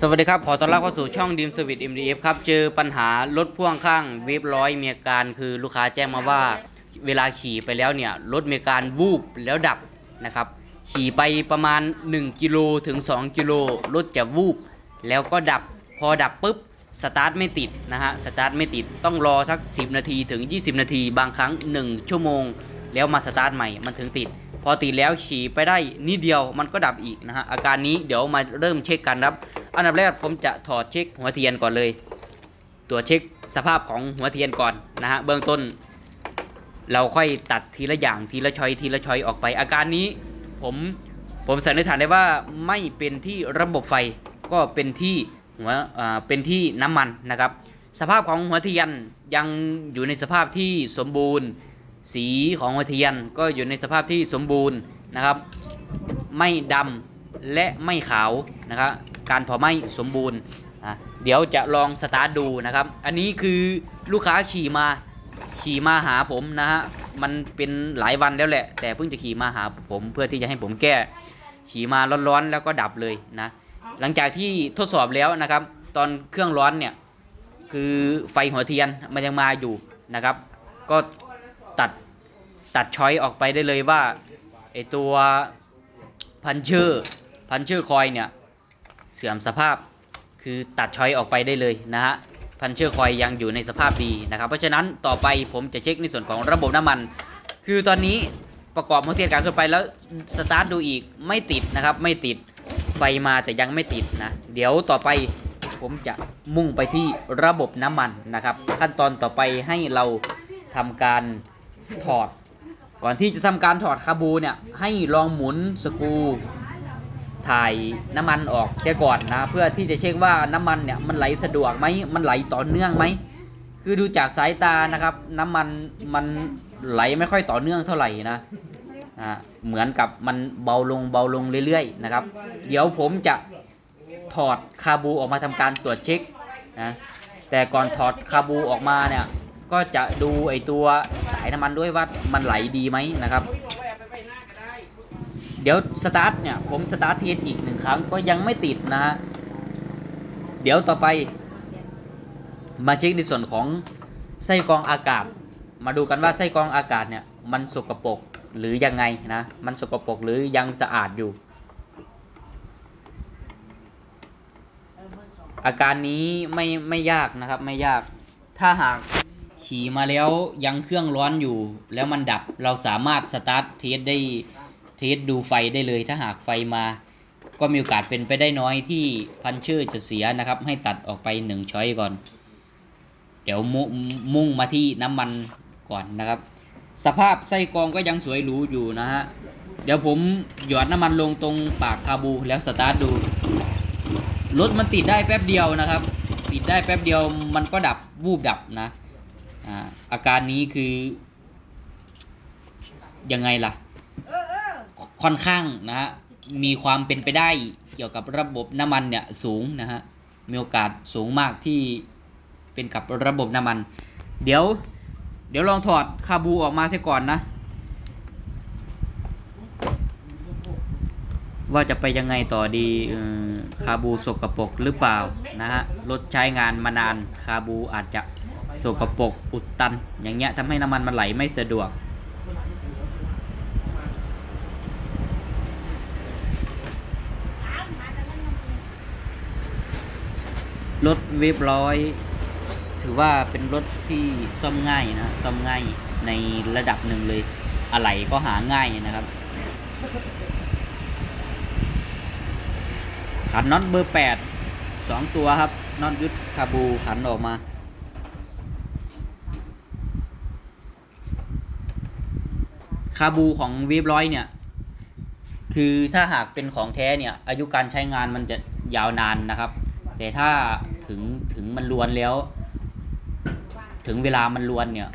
สวัสดีครับ ขอต้อนรับเข้าสู่ช่องดีมสวิต MDF ครับ เจอปัญหารถพ่วงข้างเวฟร้อยมีอาการคือลูกค้าแจ้งมาว่า เวลาขี่ไปแล้วเนี่ย รถมีอาการวูบแล้วดับนะครับ ขี่ไปประมาณ 1 กิโลถึง 2 กิโลรถจะวูบ แล้วก็ดับพอดับปุ๊บ สตาร์ทไม่ติดนะฮะ สตาร์ทไม่ติดต้องรอสัก 10 นาทีถึง 20 นาที บางครั้ง 1 ชั่วโมง แล้วมาสตาร์ทใหม่มันถึงติด พอติดแล้วขี่ไปได้นิดเดียวมันก็ดับอีกนะฮะอาการนี้เดี๋ยวมาเริ่มเช็คกันครับอันดับแรกผมจะถอดเช็คหัวเทียนก่อนเลยตัวจเช็คสภาพของหัวเทียนก่อนนะฮะเบื้องต้น เราค่อยตัดทีละอย่างทีละชอยทีละชอยออกไป อาการนี้ผมผมสันนิษฐานได้ว่าไม่เป็นที่ระบบไฟก็เป็นที่หัวเป็นที่น้ำมันนะครับ สภาพของหัวเทียนยังอยู่ในสภาพที่สมบูรณ์ สีของหัวเทียนก็อยู่ในสภาพที่สมบูรณ์นะครับ ไม่ดำและไม่ขาวนะครับ การเผาไหม้สมบูรณ์อะเดี๋ยวจะลองสตาร์ทดูนะครับ อันนี้คือลูกค้าขี่มาขี่มาหาผมนะฮะมันเป็นหลายวันแล้วแหละ แต่เพิ่งจะขี่มาหาผมเพื่อที่จะให้ผมแก้ ขี่มาร้อนๆแล้วก็ดับเลยนะหลังจากที่ทดสอบแล้วนะครับ ตอนเครื่องร้อนเนี่ยคือไฟหัวเทียนมันยังมาอยู่นะครับ ก็ ตัดตัดช้อยออกไปได้เลยว่าไอตัวพันเชอร์พันเชอร์คอยเนี่ยเสื่อมสภาพคือตัดช้อยออกไปได้เลยนะฮะพันเชอร์คอยยังอยู่ในสภาพดีนะครับ เพราะฉะนั้นต่อไปผมจะเช็คในส่วนของระบบน้ำมัน คือตอนนี้ประกอบหัวเทียนกางขึ้นไปแล้วสตาร์ทดูอีกไม่ติดนะครับไม่ติดไฟมาแต่ยังไม่ติดนะ เดี๋ยวต่อไปผมจะมุ่งไปที่ระบบน้ำมันนะครับ ขั้นตอนต่อไปให้เราทำการ ถอด ก่อนที่จะทำการถอดคาบูเนี่ยให้ลองหมุนสกรูถ่ายน้ำมันออกแค่ก่อนนะเพื่อที่จะเช็คว่าน้ำมันเนี่ยมันไหลสะดวกไหมมันไหลต่อเนื่องไหมคือดูจากสายตานะครับ น้ำมันมันไหลไม่ค่อยต่อเนื่องเท่าไหร่นะอ่าเหมือนกับมันเบาลงเบาลงเรื่อยๆนะครับ เดี๋ยวผมจะถอดคาบูออกมาทำการตรวจเช็คนะแต่ก่อนถอดคาบูออกมาเนี่ยก็จะดูไอตัวายน้ำมันด้วยว่ามันไหลดีไหมนะครับ เดี๋ยวสตาร์ทเนี่ยผมสตาร์ทเทสอีกหนึ่งครั้งก็ยังไม่ติดนะฮะเดี๋ยวต่อไป มาเช็คในส่วนของไส้กรองอากาศ มาดูกันว่าไส้กรองอากาศเนี่ยมันสกปรกหรือยังไงนะ มันสกปรกหรือยังสะอาดอยู่ อาการนี้ไม่ไม่ยากนะครับไม่ยาก ถ้าหาก ขี่มาแล้วยังเครื่องร้อนอยู่ แล้วมันดับเราสามารถสตาร์ทเทสได้เทสดูไฟได้เลย ถ้าหากไฟมา ก็มีโอกาสเป็นไปได้น้อยที่พันเชอร์จะเสียนะครับ ให้ตัดออกไปหนึ่งช้อยก่อน เดี๋ยวมุมุ่งมาที่น้ำมันก่อนนะครับ สภาพไส้กรองก็ยังสวยหรูอยู่นะฮะเดี๋ยวผมหยอดน้ำมันลงตรงปากคาบูแล้วสตาร์ทดูรถมันติดได้แป๊บเดียวนะครับ ติดได้แป๊บเดียวมันก็ดับวูบดับนะ อาการนี้คือยังไงล่ะ ค่อนข้างนะฮะ มีความเป็นไปได้เกี่ยวกับระบบน้ำมันเนี่ยสูงนะฮะ มีโอกาสสูงมากที่เป็นกับระบบน้ำมัน เดี๋ยว เดี๋ยวลองถอดคาบูออกมาเสียก่อนนะ ว่าจะไปยังไงต่อดีคาบูสกปรกหรือเปล่านะฮะ รถใช้งานมานานคาบูอาจจะ สกปรกอุดตัน อย่างเงี้ยทำให้น้ำมันมันไหลไม่สะดวก รถเวฟร้อย ถือว่าเป็นรถที่ซ่อมง่ายนะซ่อมง่ายในระดับหนึ่งเลย อะไหล่ก็หาง่ายนะครับขันน็อตเบอร์แปดสองตัวครับน็อตยุทธคาบูขันออกมา คาบูของเวฟร้อยเนี่ย คือถ้าหากเป็นของแท้เนี่ย อายุการใช้งานมันจะยาวนานนะครับ แต่ถ้าถึงถึงมันลวนแล้ว ถึงเวลามันลวนเนี่ย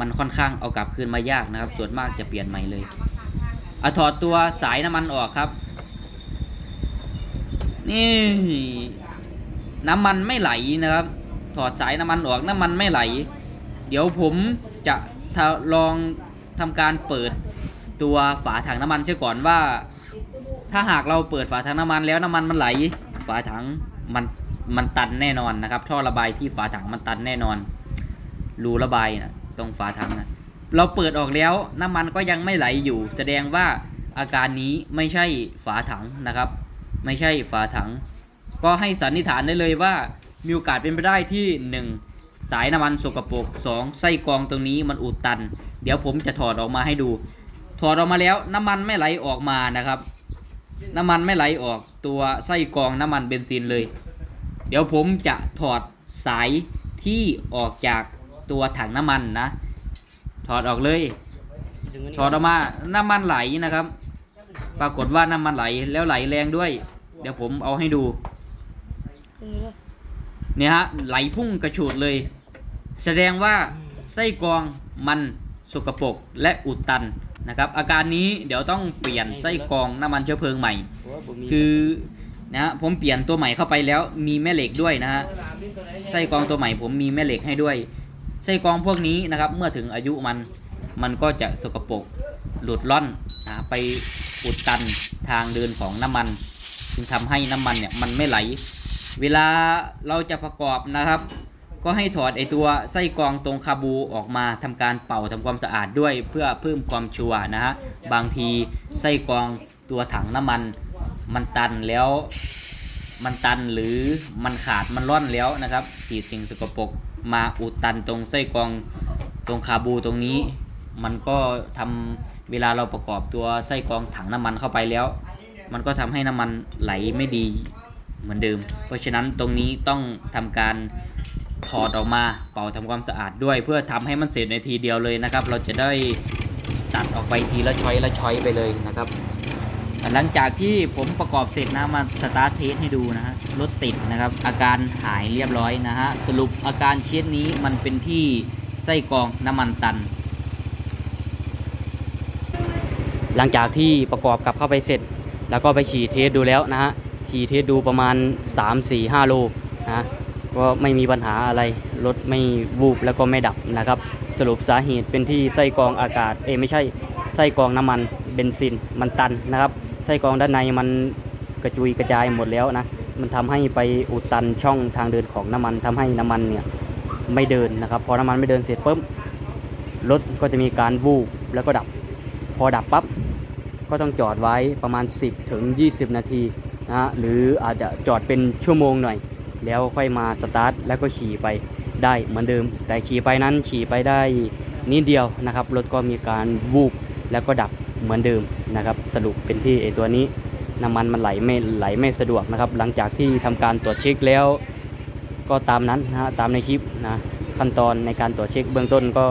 มันค่อนข้างเอากลับคืนมายากนะครับ ส่วนมากจะเปลี่ยนใหม่เลยเอาถอดตัวสายน้ำมันออกครับ นี่น้ำมันไม่ไหลนะครับ ถอดสายน้ำมันออกน้ำมันไม่ไหล เดี๋ยวผมจะทาลอง ทำการเปิดตัวฝาถังน้ำมันเสียก่อนว่า ถ้าหากเราเปิดฝาถังน้ำมันแล้วน้ำมันมันไหล ฝาถังมันมันตันแน่นอนนะครับ ท่อระบายที่ฝาถังมันตันแน่นอน รูระบายนะตรงฝาถังนะเราเปิดออกแล้วน้ำมันก็ยังไม่ไหลอยู่ แสดงว่าอาการนี้ไม่ใช่ฝาถังนะครับ ไม่ใช่ฝาถัง ก็ให้สันนิษฐานได้เลยว่ามีโอกาสเป็นไปได้ที่ 1 สายน้ำมันสกปรก2ไส้กรองตรงนี้มันอุดตัน เดี๋ยวผมจะถอดออกมาให้ดู ถอดออกมาแล้วน้ำมันไม่ไหลออกมานะครับ น้ำมันไม่ไหลออกตัวไส้กรองน้ำมันเบนซินเลย เดี๋ยวผมจะถอดสายที่ออกจากตัวถังน้ำมันนะ ถอดออกเลย ถอดออกมาน้ำมันไหลนะครับ ปรากฏว่าน้ำมันไหลแล้วไหลแรงด้วย เดี๋ยวผมเอาให้ดูเนี่ยฮะไหลพุ่งกระฉูดเลย แสดงว่าไส้กรองมัน สกปรกและอุดตันนะครับอาการนี้เดี๋ยวต้องเปลี่ยนไส้กรองน้ำมันเชื้อเพลิงใหม่ คือนะผมเปลี่ยนตัวใหม่เข้าไปแล้วมีแม่เหล็กด้วยนะฮะไส้กรองตัวใหม่ผมมีแม่เหล็กให้ด้วยไส้กรองพวกนี้นะครับเมื่อถึงอายุมันมันก็จะสกปรกหลุดล่อนนะไปอุดตันทางเดินของน้ำมันจึงทำให้น้ำมันเนี่ยมันไม่ไหล เวลาเราจะประกอบนะครับ ก็ให้ถอดไอตัวไส้กรองตรงคาบูออกมาทำการเป่าทำความสะอาดด้วยเพื่อเพิ่มความชัวร์นะฮะบางทีไส้กรองตัวถังน้ำมันมันตันแล้วมันตันหรือมันขาดมันร่อนแล้วนะครับฉีดสิ่งสกปรกมาอุดตันตรงไส้กรองตรงคาบูตรงนี้ มันก็ทำเวลาเราประกอบตัวไส้กรองถังน้ำมันเข้าไปแล้ว มันก็ทำให้น้ำมันไหลไม่ดีเหมือนเดิม เพราะฉะนั้นตรงนี้ต้องทำการ ถอดออกมาเป่าทำความสะอาดด้วย เพื่อทำให้มันเสร็จในทีเดียวเลยนะครับ เราจะได้ตัดออกไปทีละช้อยละช้อยไปเลยนะครับ หลังจากที่ผมประกอบเสร็จนะมาสตาร์ทเทสให้ดูนะฮะรถติดนะครับ อาการหายเรียบร้อยนะฮะสรุปอาการเช็ดนี้มันเป็นที่ไส้กรองน้ำมันตัน หลังจากที่ประกอบกลับเข้าไปเสร็จ แล้วก็ไปฉี่เทสดูแล้วนะฮะฉี่เทสดูประมาณ 3 4 5โลนะ ก็ไม่มีปัญหาอะไร รถไม่วูบแล้วก็ไม่ดับนะครับ สรุปสาเหตุเป็นที่ไส้กรองอากาศ เอไม่ใช่ไส้กรองน้ำมันเบนซินมันตันนะครับ ไส้กรองด้านในมันกระจุยกระจายหมดแล้วนะ มันทำให้ไปอุดตันช่องทางเดินของน้ำมันทำให้น้ำมันเนี่ยไม่เดินนะครับ พอน้ำมันไม่เดินเสร็จปุ๊บรถก็จะมีการวูบแล้วก็ดับ พอดับปั๊บก็ต้องจอดไว้ประมาณ 10 ถึง 20 นาทีนะฮะหรืออาจจะจอดเป็นชั่วโมงหน่อย แล้วค่อยมาสตาร์ทแล้วก็ขี่ไปได้เหมือนเดิม แต่ขี่ไปนั้นขี่ไปได้นิดเดียวนะครับรถก็มีการวูบแล้วก็ดับเหมือนเดิมนะครับ สรุปเป็นที่ไอตัวนี้น้ำมันมันไหลไม่ไหลไม่สะดวกนะครับ หลังจากที่ทำการตรวจเช็คแล้ว ก็ตามนั้นนะฮะตามในคลิปนะขั้นตอนในการตรวจเช็คเบื้องต้นก็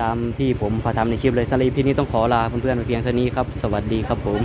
ตามที่ผมพาทำในคลิปเลยสำหรับ EP นี้ต้องขอลาเพื่อนๆไปเพียงเท่านี้ครับ สวัสดีครับผม